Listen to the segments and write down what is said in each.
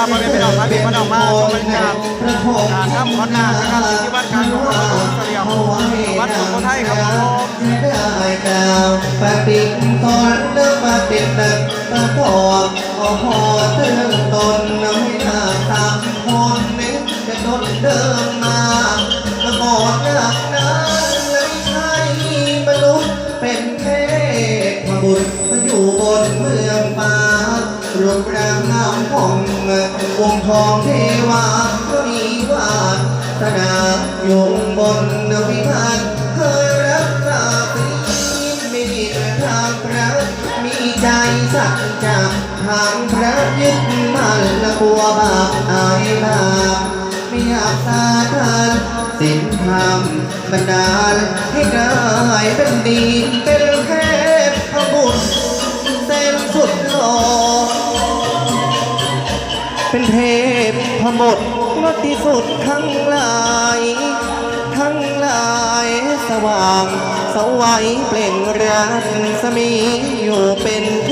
พ่อแม่พี่น้องพระพี่น้องมาชมบรรยากาศการทำขวัญนาคนะครับที่วัดการหลวงพ่อเสลียววัดสุโขทัยครับผมปฏิตนเดิมปฏิดตักตะพอกขอพอเตือนตนน้ำหน้าตามคนเน้นจะตนเดิมมาละหมดหนักนั้นเลยใช่บรรลุเป็นเทพบุตรมาอยู่บนเมืองฟ้ารวมร่าง วงทองเทวาก็มีวาสนาอยู่บนนวิมานเคยรักษาสีไม่มีทางพระมีใจสัจจะทางพระยึดมั่นและกลัวบาปอายบาปไม่อยากสาทานสิ้นธรรมบันดาลให้ได้เป็นดีเป็นแค่ พพมดงดที่สุดทั้งหลาย ทั้งหลายสว่าง สวัยเปล่งรัศมีอยู่เป็นเท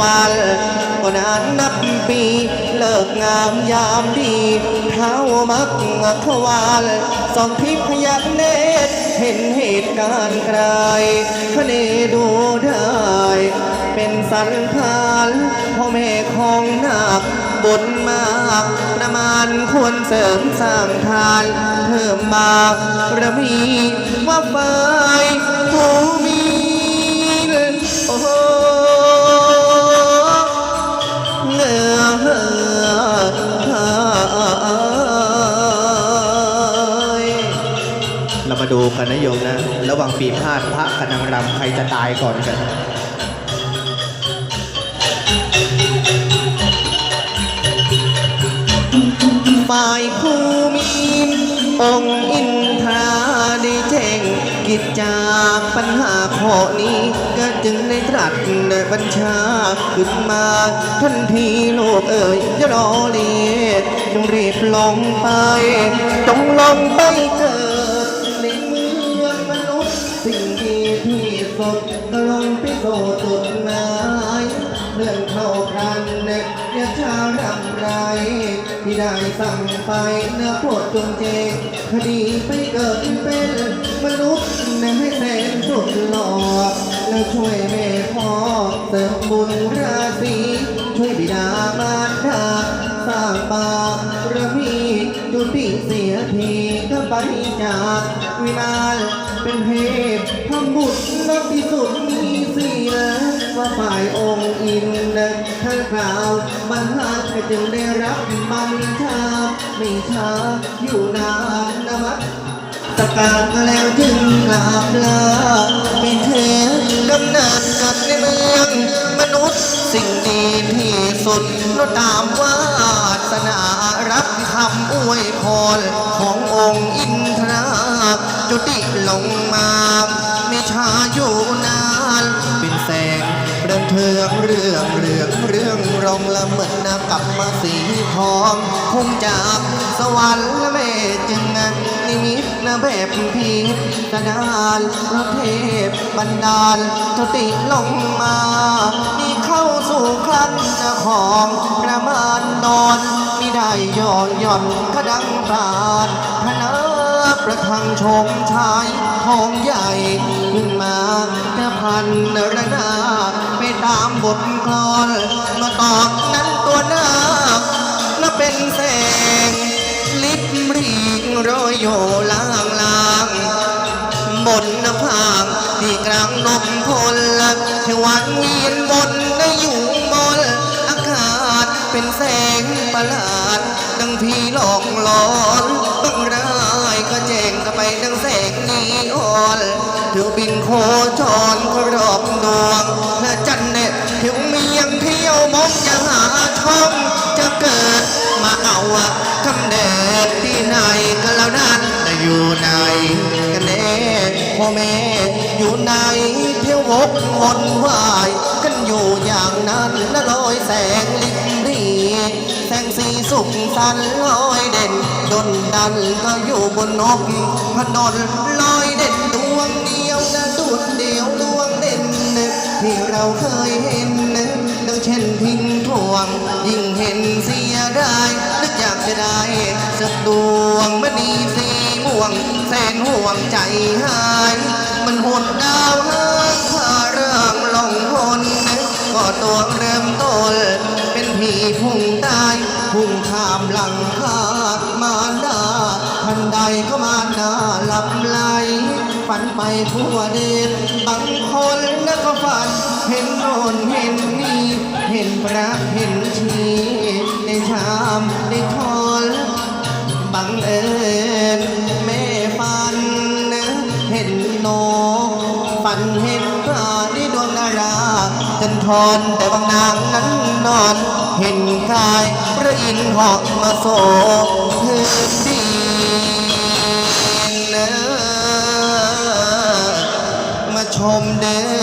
วันก็นานนับปี เลิกงามยามดีเท้ามักขวานสองทิพยักเนตรเห็นเหตุการณ์ใครพระเนดูได้ เป็นสันพานพ่อแม่ของนาค บนมาก ประมาณควรเสริมสร้างทาน เพิ่มมากระมีว่าไฟผู้มีโอ้โหเงเรามาดูกันนะโยมนะ ระหว่างปีพาดพระกนางรำใครจะตายก่อนกัน ฝ่ายผู้มีองค์อินทราได้แจ้งกิจจากปัญหาข้อนี้ก็จึงได้ตรัสในบัญชาขึ้นมาทันทีโลกเอ๋ยอย่ารอเลียจงรีบลงไป จงลงไปเกิดในเมืองมนุษย์สิ่งที่ที่สุดก็ลงไปโซจุดมา เรื่องเข้ากันเน็ตอย่าช้ารำไรที่ได้สั่งไปเนื้อโปรดจงเจงคดีไปเกิดเป็นมนุษย์ในให้แสนสุดหล่อแล้วช่วยแม่พ่อเสริมบุญราศีช่วยบิดามารดาสร้างบารมีจุติเสียทีก็ไปจากวิมานเป็นเทพทำบุญนับที่สุดมีสีนะว่า ฝ่ายองค์อินนท่านกล่าวมันหาก็จึงได้รับบัญชาไม่ช้าอยู่นานนะมัดตะการก็แล้วจึงกราบลาไม่เทกำนิดเกิดในเมือง มนุษย์สิ่งดีที่สุดเราตามวาสนารับคำอวยพรขององค์อินทราจุติลงมา ไม่ช้าอยู่นาน เป็นแสง เรื่องเทืองเรื่องเรื่องเรื่องรองละเมิดน้ำกับมาสีทองคงจากสวรรค์และแม่จึงนิมิตนะแบบพีกระดานพระเทพบันดาลทติลงมานี่เข้าสู่ครั้งจะของประมาณนอนมิได้ย่อนย่อนขดังปราดพนาประทังชมชายทองใหญ่ขึ้นมาจะพันระนา ตามบทกลอนมาตอกนั้นตัวหน้าและเป็นแสง ลิบรีกโรยโยลางลางบนน้าผากที่กลางนมพลเทวันเวียนบนในอยู่บนอากาศเป็นแสงประหลาด ดังที่หลอกหลอนบังร้ายก็แจ้งก็ไปดังแสงนีออนเที่ยวบินโคจร มองจะหาช่องจะเกิดมาเอาคำเดชที่ไหนก็แล้วนั้นแต่อยู่ไหนกันแน่พ่อแม่อยู่ไหนเที่ยววกวนวายกันอยู่อย่างนั้นและลอยแสงลิบรีแสงสีสุขสันลอยเด่นดนดันก็อยู่บนนกพนนลอยเด่นดวงเดียวนะดุดเดียวดวงเด่นที่เราเคยเห็น เช่นทิ้งทวง ยิ่งเห็นเสียดายสักดวงมณีสีม่วง แสนห่วงใจหาย มันหดดาวหางพาเรื่องลงหนก็ตัวเริ่มต้นเป็นผีพุ่งตายพุ่งข้ามหลังคามารดาทันใดก็มารดาหลับไหลฝันไปทั่วเดนบางคนแล้วก็ฝัน เห็นโน่นเห็นนี่ เห็นพระเห็นชีในชามในทอนบังเอิญแม่ฝันนะเห็นนกฝันเห็นพระที่ดวงนาราจันทรแต่บางนางนั้นนอน เห็นกายพระอินทร์เหาะมาโศกเพื้นดินมาชมเด้อ